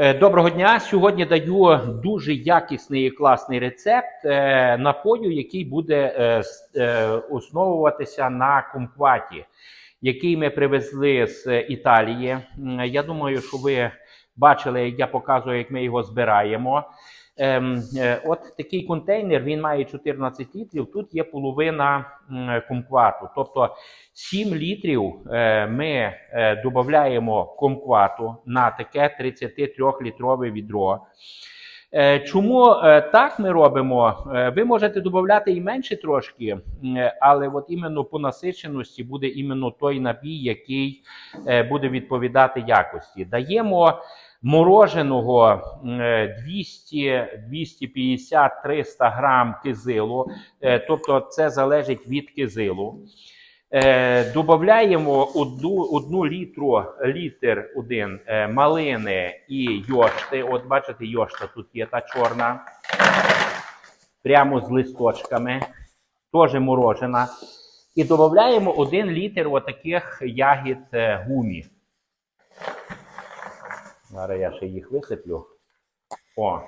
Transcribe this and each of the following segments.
Е, Доброго дня! Сьогодні даю дуже якісний і класний рецепт е, напою, який буде е, основуватися на кумкваті, який ми привезли з Італії. Я думаю, що ви бачили, як я показую, як ми його збираємо. Ем, е, От такий контейнер він має 14 літрів. Тут є половина м, кумквату. Тобто 7 літрів е, ми е, додаємо комквату на таке 33-літрове відро. Е, Чому е, так ми робимо? Е, Ви можете додати і менше трошки, е, але от іменно по насиченості буде іменно той напій, який е, буде відповідати якості. Даємо мороженого е, 200, 250, 300 грам кизилу, е, тобто це залежить від кизилу. Е, Додаємо одну, одну літру, літр один е, малини і йошти. От бачите, йошта тут є та чорна. Прямо з листочками. Теж морожена. І додаємо один літр отаких ягід гумі. Зараз я ще їх висиплю. О.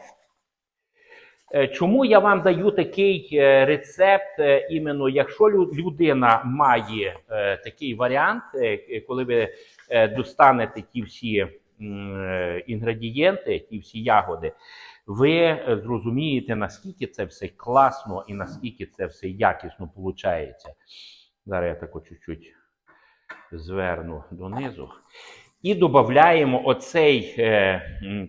Е, Чому я вам даю такий е, рецепт? е, Іменно якщо людина має такий варіант, коли ви достанете ті всі інгредієнти, ті всі ягоди, ви зрозумієте, наскільки це все класно і наскільки це все якісно виходить. Зараз я тако чуть-чуть зверну донизу. І додаємо оцей, е,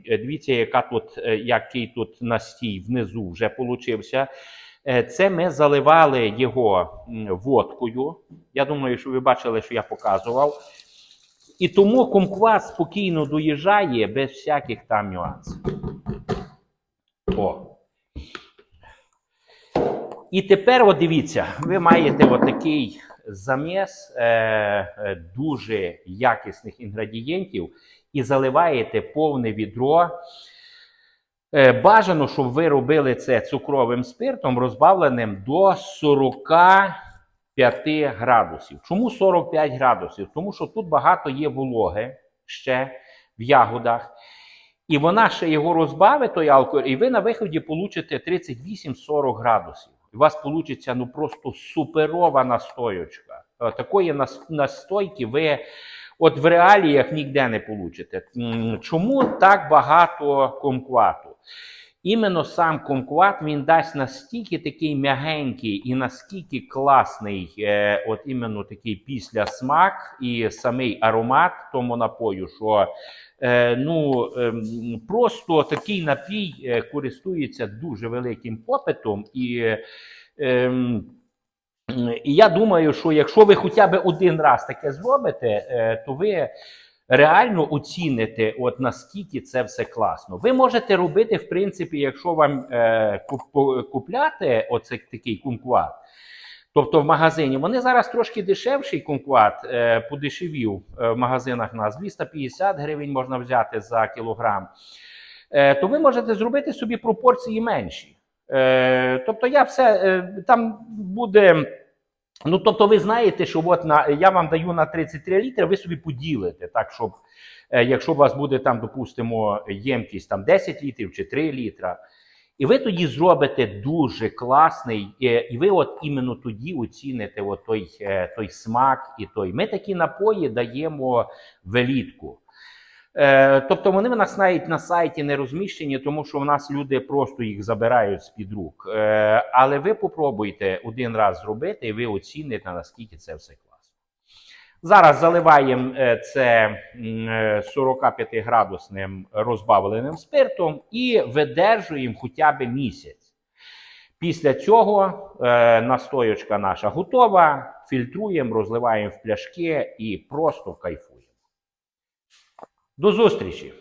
е, дивіться, яка тут, е, який тут настій внизу вже получився. Це ми заливали його водкою. Я думаю, що ви бачили, що я показував. І тому кумкват спокійно доїжджає без всяких там нюансів. О. І тепер, от дивіться, ви маєте отакий заміс е, е, дуже якісних інгредієнтів і заливаєте повне відро. Е, бажано, щоб ви робили це цукровим спиртом, розбавленим до 45 градусів. Чому 45 градусів? Тому що тут багато є вологи ще в ягодах. І вона ще його розбавить, той алкоголь, і ви на виході получите 38-40 градусів. У вас вийде ну просто суперова настоючка. Е, Такої настойки ви от в реаліях ніде не получите. Чому так багато комквату? Іменно сам комкват він дасть настільки такий м'ягенький і наскільки класний, е, от іменно такий післясмак і самий аромат тому напою, що е, ну, ем, просто такий напій е, користується дуже великим попитом. І, ем, і я думаю, що якщо ви хоча б один раз таке зробите, е, то ви реально оціните, от наскільки це все класно. Ви можете робити, в принципі, якщо вам е, куп- купляти оце такий кумкват. Тобто в магазині вони зараз трошки дешевший кумкват, е, подешевів е, в магазинах нас 250 гривень можна взяти за кілограм. Е, то ви можете зробити собі пропорції менші. Е, тобто, я все е, там буде. Ну, тобто, ви знаєте, що от на я вам даю на 33 літри, ви собі поділите, так щоб е, якщо у вас буде там, допустимо, ємкість там 10 літрів чи 3 літра. І ви тоді зробите дуже класний, е, і ви от іменно тоді оціните от той, е, той смак і той. Ми такі напої даємо в елітку. Е, тобто вони в нас навіть на сайті не розміщені, тому що в нас люди просто їх забирають з-під рук. Е, але ви попробуйте один раз зробити, і ви оціните, наскільки це все класно. Зараз заливаємо е, це е, 45-градусним розбавленим спиртом і видержуємо хоча б місяць. Після цього е, настоючка наша готова, фільтруємо, розливаємо в пляшки і просто кайфуємо. До зустрічі!